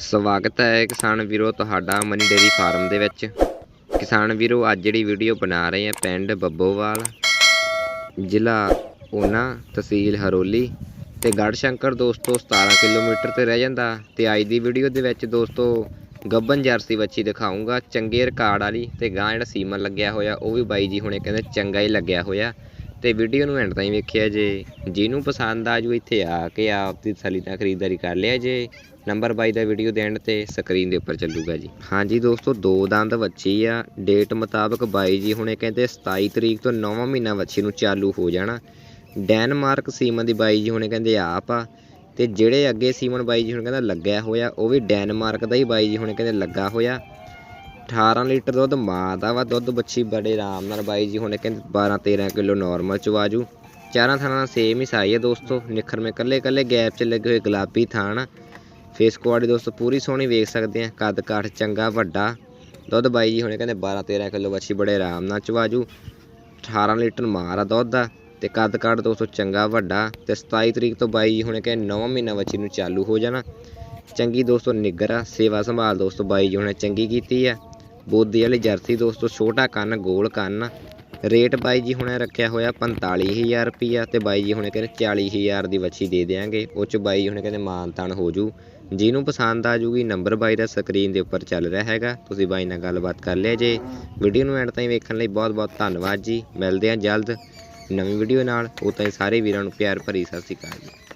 ਸਵਾਗਤ ਹੈ ਕਿਸਾਨ ਵੀਰੋ ਤੁਹਾਡਾ ਮਨੀ ਡੇਰੀ ਫਾਰਮ ਦੇ ਵਿੱਚ। ਕਿਸਾਨ ਵੀਰੋ, ਅੱਜ ਜਿਹੜੀ ਵੀਡੀਓ ਬਣਾ ਰਹੇ ਆ ਪਿੰਡ ਬੱਬੋਵਾਲ, ਜ਼ਿਲ੍ਹਾ ਓਨਾ ਤਹਿਸੀਲ ਹਰੋਲੀ ਤੇ ਗੜਸ਼ੰਕਰ ਦੋਸਤੋ 17 ਕਿਲੋਮੀਟਰ ਤੇ ਰਹਿ ਜਾਂਦਾ। ਤੇ ਅੱਜ ਦੀ ਵੀਡੀਓ ਦੇ ਵਿੱਚ ਦੋਸਤੋ ਗੱਬਨ ਜਰਸੀ ਬੱਚੀ ਦਿਖਾਉਂਗਾ ਚੰਗੇ ਰਿਕਾਰਡ ਵਾਲੀ ਤੇ ਗਾਂ ਜਿਹੜਾ ਸੀਮਨ ਲੱਗਿਆ ਹੋਇਆ, ਉਹ ਵੀ ਬਾਈ ਜੀ ਹੁਣੇ ਕਹਿੰਦੇ ਚੰਗਾ ਹੀ ਲੱਗਿਆ ਹੋਇਆ। ਤੇ ਵੀਡੀਓ ਨੂੰ ਐਂਡ ਤਾਈਂ ਵੇਖਿਆ ਜੇ। ਜਿਹਨੂੰ ਪਸੰਦ ਆ ਜੂ ਇੱਥੇ ਆ ਕੇ ਆਪ ਦੀ ਤਸੱਲੀ ਨਾਲ ਖਰੀਦਦਾਰੀ ਕਰ ਲਿਆ ਜੇ। ਨੰਬਰ ਬਾਈ ਦਾ ਵੀਡੀਓ ਦੇ ਐਂਡ ਤੇ ਸਕਰੀਨ ਦੇ ਉੱਪਰ ਚੱਲੂਗਾ ਜੀ। ਹਾਂਜੀ ਦੋਸਤੋ, ਦੋ ਦੰਦ ਵੱਛੀ ਆ। ਡੇਟ ਮੁਤਾਬਕ ਬਾਈ ਜੀ ਹੁਣੇ ਕਹਿੰਦੇ 27 ਤਰੀਕ ਤੋਂ 9ਵਾਂ ਮਹੀਨਾ ਵੱਛੀ ਨੂੰ ਚਾਲੂ ਹੋ ਜਾਣਾ। ਡੈਨਮਾਰਕ ਸੀਮਨ ਦੀ ਬਾਈ ਜੀ ਹੁਣੇ ਕਹਿੰਦੇ ਆਪ ਆ। ਤੇ ਜਿਹੜੇ ਅੱਗੇ ਸੀਮਨ ਬਾਈ ਜੀ ਹੁਣ ਕਹਿੰਦਾ ਲੱਗਿਆ ਹੋਇਆ, ਉਹ ਵੀ ਡੈਨਮਾਰਕ ਦਾ ਹੀ ਬਾਈ ਜੀ ਹੁਣੇ ਕਹਿੰਦੇ ਲੱਗਾ ਹੋਇਆ। 18 ਲੀਟਰ ਦੁੱਧ ਮਾਂ ਦਾ ਵਾ, ਦੁੱਧ ਬੱਚੀ ਬੜੇ ਆਰਾਮ ਨਾਲ ਬਾਈ ਜੀ, ਹੁਣੇ ਕਹਿੰਦੇ 12 13 ਕਿਲੋ ਨਾਰਮਲ ਚਵਾਜੂ ਚਾਰਾਂ ਥਾਣਾ ਸੇਮ ਹੀ ਸਾਈ ਹੈ ਦੋਸਤੋ, ਨਿਖਰ ਮੇ ਕੱਲੇ ਕੱਲੇ ਗੈਪ 'ਚ ਲੱਗੇ ਹੋਏ ਗੁਲਾਬੀ ਥਾਣ। ਫੇਸ ਕੁਆਲਿਟੀ ਦੋਸਤੋ ਪੂਰੀ ਸੋਹਣੀ ਵੇਖ ਸਕਦੇ ਆ, ਕੱਦ ਕਾਠ ਚੰਗਾ, ਵੱਡਾ। ਦੁੱਧ ਬਾਈ ਜੀ, ਹੁਣੇ ਕਹਿੰਦੇ 12 13 ਕਿਲੋ ਬੱਚੀ ਬੜੇ ਆਰਾਮ ਨਾਲ ਚਵਾਜੂ 18 ਲੀਟਰ ਮਾਰਾ ਦੁੱਧ ਦਾ, ਤੇ ਕੱਦ ਕਾਠ ਦੋਸਤੋ ਚੰਗਾ, ਵੱਡਾ। ਤੇ 27 ਤਰੀਕ ਤੋਂ ਬਾਈ ਜੀ, ਹੁਣੇ ਕਹਿੰਦੇ 9 ਮਹੀਨਾ ਬੱਚੀ ਨੂੰ ਚਾਲੂ ਹੋ ਜਾਣਾ। ਚੰਗੀ ਦੋਸਤੋ ਨਿੱਗਰ ਆ, ਸੇਵਾ ਸੰਭਾਲ ਦੋਸਤੋ ਬਾਈ ਜੀ, ਹੁਣੇ ਚੰਗੀ ਕੀਤੀ ਆ। ਬੋਦੀ ਵਾਲੀ ਜਰਸੀ ਦੋਸਤੋ, ਛੋਟਾ ਕੰਨ, ਗੋਲ ਕੰਨ। ਰੇਟ ਬਾਈ ਜੀ ਹੁਣੇ ਰੱਖਿਆ ਹੋਇਆ 45000 ਰੁਪਿਆ ਤੇ ਬਾਈ ਜੀ ਹੁਣੇ ਕਹਿੰਦੇ 40000 ਦੀ ਵੱਛੀ ਦੇ ਦੇਾਂਗੇ ਉਹ ਚ ਬਾਈ ਜੀ ਹੁਣੇ ਕਹਿੰਦੇ ਮਾਨ ਤਾਨ ਹੋ ਜੂ। ਜਿਹਨੂੰ ਪਸੰਦ ਆ ਜੂਗੀ, ਨੰਬਰ ਬਾਈ ਦਾ ਸਕਰੀਨ ਦੇ ਉੱਪਰ ਚੱਲ ਰਿਹਾ ਹੈਗਾ। ਤੁਸੀਂ ਬਾਈ ਨਾਲ ਗੱਲਬਾਤ ਕਰ ਲਿਆ ਜੇ। ਵੀਡੀਓ ਨੂੰ ਐਂਡ ਤਾਈਂ ਵੇਖਣ ਲਈ ਬਹੁਤ ਬਹੁਤ ਧੰਨਵਾਦ ਜੀ। ਮਿਲਦੇ ਹਾਂ ਜਲਦ ਨਵੀਂ ਵੀਡੀਓ ਨਾਲ। ਉਹ ਤਾਈਂ ਸਾਰੇ ਵੀਰਾਂ ਨੂੰ ਪਿਆਰ ਭਰੀ ਸਤਿ ਸ਼੍ਰੀ ਅਕਾਲ ਜੀ।